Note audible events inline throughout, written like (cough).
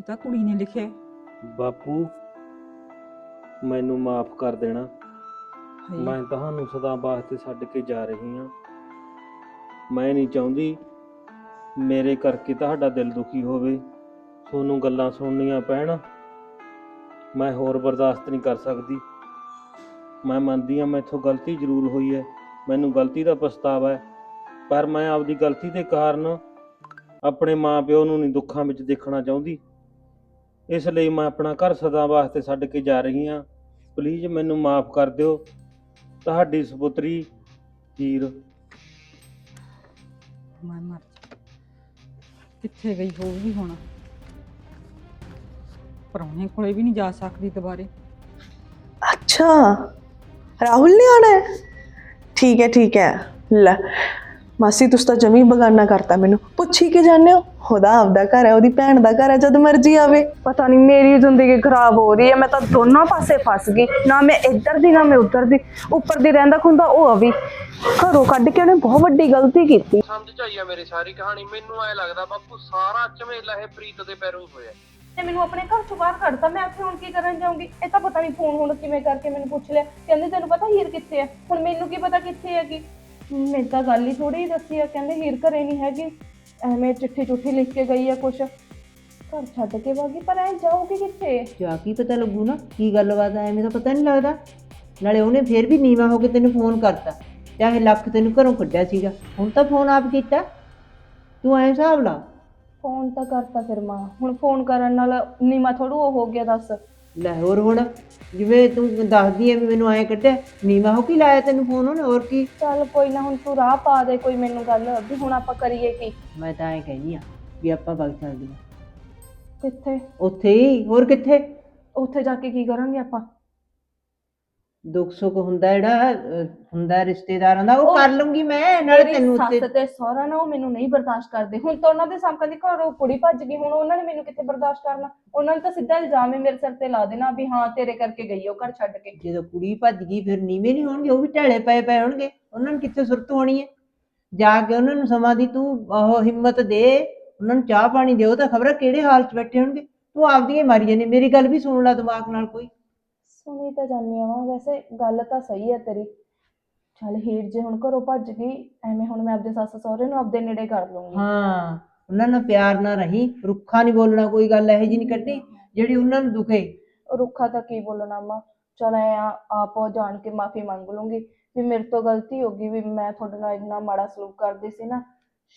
ਇਹ ਤਾਂ ਕੁੜੀ ਨੇ ਲਿਖਿਆ ਹੈ। ਬਾਪੂ ਮੈਨੂੰ ਮਾਫ ਕਰ ਦੇਣਾ। ਹਾਏ, ਮੈਂ ਤੁਹਾਨੂੰ ਸਦਾ ਵਾਸਤੇ ਛੱਡ ਕੇ ਜਾ ਰਹੀ ਹਾਂ। ਮੈਂ ਨਹੀਂ ਚਾਹੁੰਦੀ ਮੇਰੇ ਕਰਕੇ ਤੁਹਾਡਾ ਦਿਲ ਦੁਖੀ ਹੋਵੇ। ਤੁਹਾਨੂੰ ਗੱਲਾਂ ਸੁਣਨੀਆਂ ਪੈਣ। ਮੈਂ ਹੋਰ ਬਰਦਾਸ਼ਤ ਨਹੀਂ ਕਰ ਸਕਦੀ। ਮੈਂ ਮੰਨਦੀ ਹਾਂ ਮੈਥੋਂ ਗਲਤੀ ਜ਼ਰੂਰ ਹੋਈ ਹੈ। ਮੈਨੂੰ ਗਲਤੀ ਦਾ ਪਛਤਾਵਾ ਹੈ। ਪਰ ਮੈਂ ਆਪਦੀ ਗਲਤੀ ਦੇ ਕਾਰਨ ਆਪਣੇ ਮਾਪਿਓ ਨੂੰ ਨਹੀਂ ਦੁੱਖਾਂ ਵਿੱਚ ਦੇਖਣਾ ਚਾਹੁੰਦੀ। ਇਸ ਲਈ ਮੈਂ ਆਪਣਾ ਘਰ ਸਦਾ ਵਾਸਤੇ ਛੱਡ ਕੇ ਜਾ ਰਹੀ ਹਾਂ। ਪਲੀਜ਼ ਮੈਨੂੰ ਮਾਫ ਕਰ ਦਿਓ। ਤੁਹਾਡੀ ਸੁਪੁੱਤਰੀ ਹੀਰ। ਮੈਂ ਮਰ ਜਾ। ਕਿੱਥੇ ਗਈ ਹੋਊਗੀ ਹੁਣ? ਪਰੌਣੇ ਕੋਲੇ ਵੀ ਨਹੀਂ ਜਾ ਸਕਦੀ ਦੁਬਾਰੇ। ਅੱਛਾ ਰਾਹੁਲ ਨੇ ਆਣਾ ਹੈ? ਠੀਕ ਹੈ ਠੀਕ ਹੈ। ਲੈ ਮਾਸੀ ਤੁਸੀਂ ਤਾਂ ਜਮੀ ਬਗਾਨਾ ਕਰਤਾ ਮੈਨੂੰ। ਪੁੱਛੀ ਕੇ ਜਾਣਿਓ? ਉਹਦਾ ਆਪਦਾ ਘਰ ਹੈ ਉਹਦੀ ਭੈਣ ਦਾ ਘਰ ਹੈ ਜਦ ਮਰਜ਼ੀ ਆਵੇ। ਪਤਾ ਨਹੀਂ ਮੇਰੀ ਜ਼ਿੰਦਗੀ ਖਰਾਬ ਹੋ ਰਹੀ ਹੈ ਮੈਂ ਤਾਂ ਦੋਨੋਂ ਪਾਸੇ ਫਸ ਗਈ। ਨਾ ਮੈਂ ਇੱਧਰ ਦੀ ਨਾ ਮੈਂ ਉੱਧਰ ਦੀ। ਉੱਪਰ ਦੀ ਰਹਿੰਦਾ ਖੁੰਦਾ ਉਹ ਅਵੀ ਘਰੋਂ ਕੱਢ ਕੇ ਉਹਨੇ ਬਹੁਤ ਵੱਡੀ ਗਲਤੀ ਕੀਤੀ। ਸਮਝ ਚ ਆਈ ਆ ਮੇਰੀ ਸਾਰੀ ਕਹਾਣੀ। ਮੈਨੂੰ ਐ ਲੱਗਦਾ ਬਾਪੂ ਸਾਰਾ ਝਮੇਲਾ ਇਹ ਪ੍ਰੀਤ ਦੇ ਪੈਰੋਂ ਹੀ ਹੋਇਆ। ਤੇ ਮੈਨੂੰ ਆਪਣੇ ਘਰ ਤੋਂ ਬਾਹਰ ਕੱਢਤਾ ਮੈਂ ਇੱਥੇ ਹੁਣ ਕੀ ਕਰਨ ਜਾਊਂਗੀ? ਇਹ ਤਾਂ ਪਤਾ ਨਹੀਂ ਫੋਨ ਹੁਣ ਕਿਵੇਂ ਕਰਕੇ ਮੈਨੂੰ ਪੁੱਛ ਲਿਆ। ਕਹਿੰਦੇ ਤੈਨੂੰ ਪਤਾ ਹੀਰ ਕਿੱਥੇ ਹੈ ਹੁਣ ਮੈਨੂੰ ਕੀ ਪਤਾ ਕਿੱਥੇ ਹੈਗੀ? ਮੈਨੂੰ ਤਾਂ ਗੱਲ ਹੀ ਥੋੜੀ ਦੱਸੀ ਆ। ਕਹਿੰਦੇ ਹੀਰ ਘਰੇ ਨਹੀਂ ਹੈਗੀ। ਐਵੇਂ ਚਿੱਠੀ ਚੁੱਠੀ ਲਿਖ ਕੇ ਗਈ ਆ ਕੁਛ। ਘਰ ਛੱਡ ਕੇ ਵਾਗੀ ਪਰ ਐ ਜਾਊਗੀ ਕਿੱਥੇ? ਜਾ ਕੀ ਪਤਾ ਲੱਗੂ ਨਾ ਕੀ ਗੱਲਬਾਤ ਆ ਐਵੇਂ ਤਾਂ ਪਤਾ ਨਹੀਂ ਲੱਗਦਾ। ਨਾਲੇ ਉਹਨੇ ਫੇਰ ਵੀ ਨੀਵਾ ਹੋ ਕੇ ਤੈਨੂੰ ਫੋਨ ਕਰਤਾ ਚਾਹੇ ਲੱਖ ਤੈਨੂੰ ਘਰੋਂ ਕੱਢਿਆ ਸੀਗਾ। ਹੁਣ ਤਾਂ ਫੋਨ ਆਪ ਕੀਤਾ। ਤੂੰ ਐਂ ਹਿਸਾਬ ਲਾ। ਫੋਨ ਤਾਂ ਕਰਤਾ ਫਿਰ ਮਾਂ। ਹੁਣ ਫੋਨ ਕਰਨ ਨਾਲ ਨੀਮਾ ਥੋੜੂ ਉਹ ਹੋ ਗਿਆ ਦੱਸ। ਲੈ ਹੋਰ ਹੁਣ ਜਿਵੇਂ ਤੂੰ ਦੱਸਦੀ ਐ ਵੀ ਮੈਨੂੰ ਐਂ ਕੱਢਿਆ ਨੀਵਾ ਹੋ ਕੀ ਲਾਇਆ ਤੈਨੂੰ ਫੋਨ ਉਹਨੇ ਹੋਰ ਕੀ? ਚੱਲ ਕੋਈ ਨਾ ਹੁਣ ਤੂੰ ਰਾਹ ਪਾ ਦੇ ਕੋਈ ਮੈਨੂੰ ਗੱਲ ਵੀ ਹੁਣ ਆਪਾਂ ਕਰੀਏ ਕੀ? ਮੈਂ ਤਾਂ ਐਂ ਕਹਿੰਦੀ ਆ ਵੀ ਆਪਾਂ ਵਗ ਚੱਲਦੇ ਆ। ਕਿੱਥੇ? ਉੱਥੇ ਹੀ ਹੋਰ ਕਿੱਥੇ? ਉੱਥੇ ਜਾ ਕੇ ਕੀ ਕਰਾਂਗੇ ਆਪਾਂ? ਦੁੱਖ ਸੁੱਖ ਹੁੰਦਾ ਜਿਹੜਾ ਅਹ, ਹੁੰਦਾ ਰਿਸ਼ਤੇਦਾਰਾਂ ਦਾ ਉਹ ਉਹ- ਕਰ ਲੂੰਗੀ ਮੈਂ ਨਾਲੇ ਮੇਰੀ ਤੈਨੂੰ ਉੱਤੇ ਸੱਸ ਤੇ ਸਹੁਰਾ ਨਾ ਉਹ ਮੈਨੂੰ ਨਹੀਂ ਬਰਦਾਸ਼ਤ ਕਰਦੇ। ਹੁਣ ਤਾਂ ਉਹਨਾਂ ਦੇ ਸਾਹਮਣੇ ਦੀ ਘਰੋਂ ਕੁੜੀ ਭੱਜ ਗਈ ਹੁਣ ਉਹਨਾਂ ਨੇ ਮੈਨੂੰ ਕਿੱਥੇ ਬਰਦਾਸ਼ਤ ਕਰਨਾ? ਉਹਨਾਂ ਨੇ ਤਾਂ ਸਿੱਧਾ ਇਲਜ਼ਾਮ ਹੀ ਮੇਰੇ ਸਿਰ ਤੇ ਲਾ ਦੇਣਾ ਵੀ ਹਾਂ ਤੇਰੇ ਕਰਕੇ ਗਈ ਉਹ ਘਰ ਛੱਡ ਕੇ। ਜਦੋਂ ਕੁੜੀ ਭੱਜ ਗਈ ਫਿਰ ਨੀਵੇਂ ਨਹੀਂ ਹੋਣਗੇ ਉਹ ਵੀ ਢਲੇ ਪਏ ਪਏ ਹੋਣਗੇ। ਉਹਨਾਂ ਨੂੰ ਕਿੱਥੇ ਸੁਰਤ ਹੋਣੀ ਹੈ? ਜਾ ਕੇ ਉਹਨਾਂ ਨੂੰ ਸਮਾਂ ਦੀ ਤੂੰ ਉਹ ਹਿੰਮਤ ਦੇ ਉਹਨਾਂ ਨੂੰ ਚਾਹ ਪਾਣੀ ਦਿਓ ਤਾਂ ਖਬਰ ਕਿਹੜੇ ਹਾਲ 'ਚ ਬੈਠੇ ਹੋਣਗੇ? ਤੂੰ ਆਪਦੀਆਂ ਹੀ ਮਾਰੀ ਜਾਂਦੀ ਮੇਰੀ ਗੱਲ ਵੀ ਸੁਣ ਲੈ ਦਿਮਾਗ ਨਾਲ ਕੋਈ। ਸੁਣੀ ਤਾਂ ਜਾਨੀ ਆ ਵਾਂ। ਵੈਸੇ ਗੱਲ ਤਾਂ ਸਹੀ ਹੈ ਤੇਰੀ। ਚੱਲ ਹੀਰ ਜੇ ਹੁਣ ਘਰੋਂ ਭੱਜ ਗਈ ਐਵੇਂ ਹੁਣ ਮੈਂ ਆਪਦੇ ਸੱਸ ਸਹੁਰੇ ਨੂੰ ਆਪਦੇ ਨੇੜੇ ਕਰ ਲੂੰਗੀ ਹਾਂ ਉਹਨਾਂ ਨਾਲ ਪਿਆਰ ਨਾਲ ਰਹੀਂ। ਰੁੱਖਾ ਨਹੀਂ ਬੋਲਣਾ ਕੋਈ ਗੱਲ ਇਹੋ ਜਿਹੀ ਨਹੀਂ ਕੱਢੀ ਜਿਹੜੀ ਉਹਨਾਂ ਨੂੰ ਦੁਖੇ। ਰੁੱਖਾ ਤਾਂ ਕੀ ਬੋਲਣਾ ਮਾਂ। ਚਲ ਐ ਆਪ ਉਹ ਜਾਣ ਕੇ ਮਾਫੀ ਮੰਗ ਲੂੰਗੀ ਵੀ ਮੇਰੇ ਤੋਂ ਗਲਤੀ ਹੋ ਗਈ ਵੀ ਮੈਂ ਤੁਹਾਡੇ ਨਾਲ ਇੰਨਾ ਮਾੜਾ ਸਲੂਕ ਕਰਦੀ ਸੀ ਨਾ।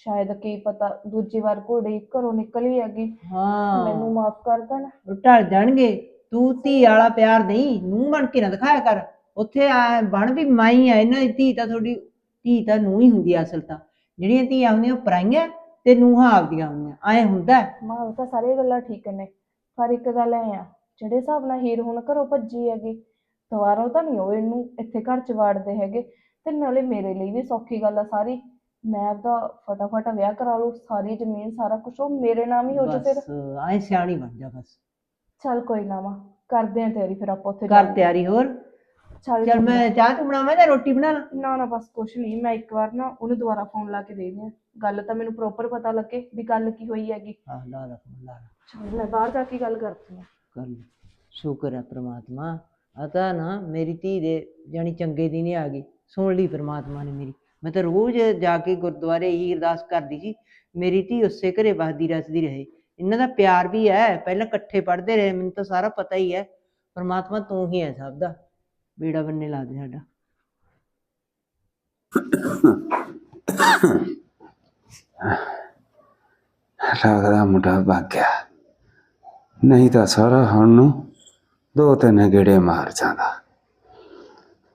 ਸ਼ਾਇਦ ਕੀ ਪਤਾ ਦੂਜੀ ਵਾਰ ਘੋੜੀ ਘਰੋਂ ਨਿਕਲ ਹੀ ਹੈਗੀ। ਹਾਂ। ਮੈਨੂੰ ਮਾਫ ਕਰ ਦੇਣ। ਢਲ ਜਾਣਗੇ। ਤੂੰ ਧੀ ਵਾਲਾ ਪਿਆਰ ਨਹੀਂ ਮੂੰਹ ਬਣ ਕੇ ਨਾ ਦਿਖਾਇਆ ਕਰ। ਉੱਥੇ ਆ ਬਣ ਵੀ ਮਾਈ ਆ ਇਹਨਾਂ ਦੀ ਧੀ ਤਾਂ ਤੁਹਾਡੀ ਧੀ ਤਾਂ ਨੂੰ ਹੀ ਹੁੰਦੀ ਆ ਅਸਲ ਤਾਂ। ਜਿਹੜੀਆਂ ਧੀਆਂ ਹੁੰਦੀਆਂ ਉਹ ਪਰਾਈਆਂ ਤੇ ਨੂੰਹਾਂ ਆਪਦੀਆਂ ਹੁੰਦੀਆਂ ਐ ਹੁੰਦਾ ਹੈ। ਮਾਂ ਉਹ ਤਾਂ ਸਾਰੀਆਂ ਗੱਲਾਂ ਠੀਕ ਨੇ ਪਰ ਇੱਕ ਗੱਲ ਐ ਆ ਜਿਹੜੇ ਹਿਸਾਬ ਨਾਲ ਹੀਰ ਹੁਣ ਘਰੋਂ ਭੱਜੀ ਹੈਗੀ ਦੁਬਾਰਾ ਤਾਂ ਨਹੀਂ ਉਹ ਇਹਨੂੰ ਇੱਥੇ ਘਰ ਚ ਵਾੜਦੇ ਹੈਗੇ ਤੇ ਨਾਲੇ ਮੇਰੇ ਲਈ ਵੀ ਸੌਖੀ ਗੱਲ ਆ ਸਾਰੀ। ਮੈਂ ਆਪਦਾ ਫਟਾਫਟ ਵਿਆਹ ਕਰਾ ਲੂ ਸਾਰੀ ਜ਼ਮੀਨ ਸਾਰਾ ਕੁਝ ਉਹ ਮੇਰੇ ਨਾਮ ਹੀ ਹੋ ਜੂ ਫਿਰ। ਬਸ ਐ ਸਿਆਣੀ ਬਣ ਜਾ ਬਸ। ਚੱਲ ਕੋਈ ਨਾ ਮਾਂ ਕਰਦੇ ਆ ਤੇਰੀ ਫਿਰ ਆਪਾਂ ਉੱਥੇ ਕਰ। ਤਿਆਰੀ ਹੋਰ? ਚੱਲ ਚਲ। ਮੈਂ ਚਾਹ ਤੂੰ ਬਣਾਵਾਂ ਜਾਂ ਰੋਟੀ ਬਣਾ ਲਾਂ? ਨਾ ਨਾ ਬਸ ਕੁਛ ਨਹੀਂ ਮੈਂ ਇੱਕ ਵਾਰ ਨਾ ਉਹਨੂੰ ਦੁਬਾਰਾ ਫੋਨ ਲਾ ਕੇ ਦੇਖਦੀ ਆ ਗੱਲ ਤਾਂ ਮੈਨੂੰ ਪ੍ਰੋਪਰ ਪਤਾ ਲੱਗੇ ਵੀ ਗੱਲ ਕੀ ਹੋਈ ਹੈਗੀ। ਆਹ ਲਾ ਲਾ phone, ਲਾ ਲਾ। ਚੱਲ ਮੈਂ ਬਾਹਰ ਜਾ ਕੇ ਗੱਲ ਕਰਦੀ ਆ। ਕਰ ਲੈ। ਸ਼ੁਕਰ ਹੈ ਪ੍ਰਮਾਤਮਾ। ਆ ਤਾਂ ਨਾ ਮੇਰੀ ਧੀ ਦੇ ਜਾਣੀ ਚੰਗੇ ਦਿਨ ਹੀ ਆ ਗਈ ਸੁਣ ਲਈ ਪ੍ਰਮਾਤਮਾ ਨੇ ਮੇਰੀ। ਮੈਂ ਤਾਂ ਰੋਜ਼ ਜਾ ਕੇ ਗੁਰਦੁਆਰੇ ਹੀ ਅਰਦਾਸ ਕਰਦੀ ਸੀ। ਮੇਰੀ ਧੀ ਉਸੇ ਘਰੇ ਵਸਦੀ ਰਸਦੀ ਰਹੇ। ਇਹਨਾਂ ਦਾ ਪਿਆਰ ਵੀ ਹੈ, ਪਹਿਲਾਂ ਇਕੱਠੇ ਪੜ੍ਹਦੇ ਰਹੇ, ਮੈਨੂੰ ਤਾਂ ਸਾਰਾ ਪਤਾ ਹੀ ਹੈ। ਪਰਮਾਤਮਾ ਤੂੰ ਹੀ ਹੈ ਸਭ ਦਾ। ਬੇੜਾ ਬੰਨੇ ਲਾ ਦੇ ਸਾਡਾ। ਲੱਗਦਾ ਮੁੰਡਾ ਭੱਗ ਗਿਆ। ਨਹੀਂ ਤਾਂ ਸਾਰਾ ਹੁਣ ਨੂੰ ਦੋ ਤਿੰਨ ਗੇੜੇ ਮਾਰ ਜਾਂਦਾ।